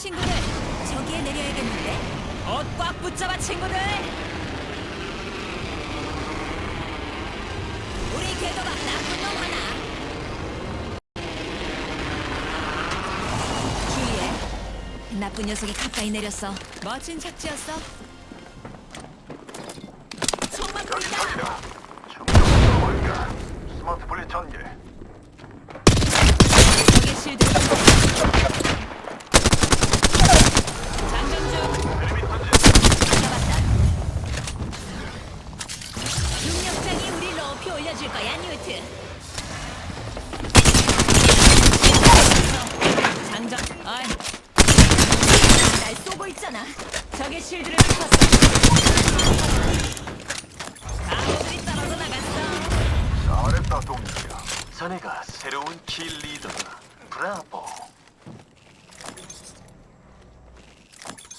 친구들 저기에 내려야겠는데? 옷꽉 붙잡아 친구들! 우리 궤도가 나쁜 놈 하나 주의해 나쁜 녀석이 가까이 내렸어 멋진 착지였어 총만 보인다? 스마트 볼리 전개. 적의 실드 장전 중 에리미 던진. 잡았다. 중력장이 우리 높이 올려줄 거야, 뉴트. 장전. 어이. 날 쏘고 있잖아. 적의 실드를 쳤어. 가로들이 떨어져 나갔어. 잘했다 동지야. 자네가 새로운 킬 리더다. 브라보.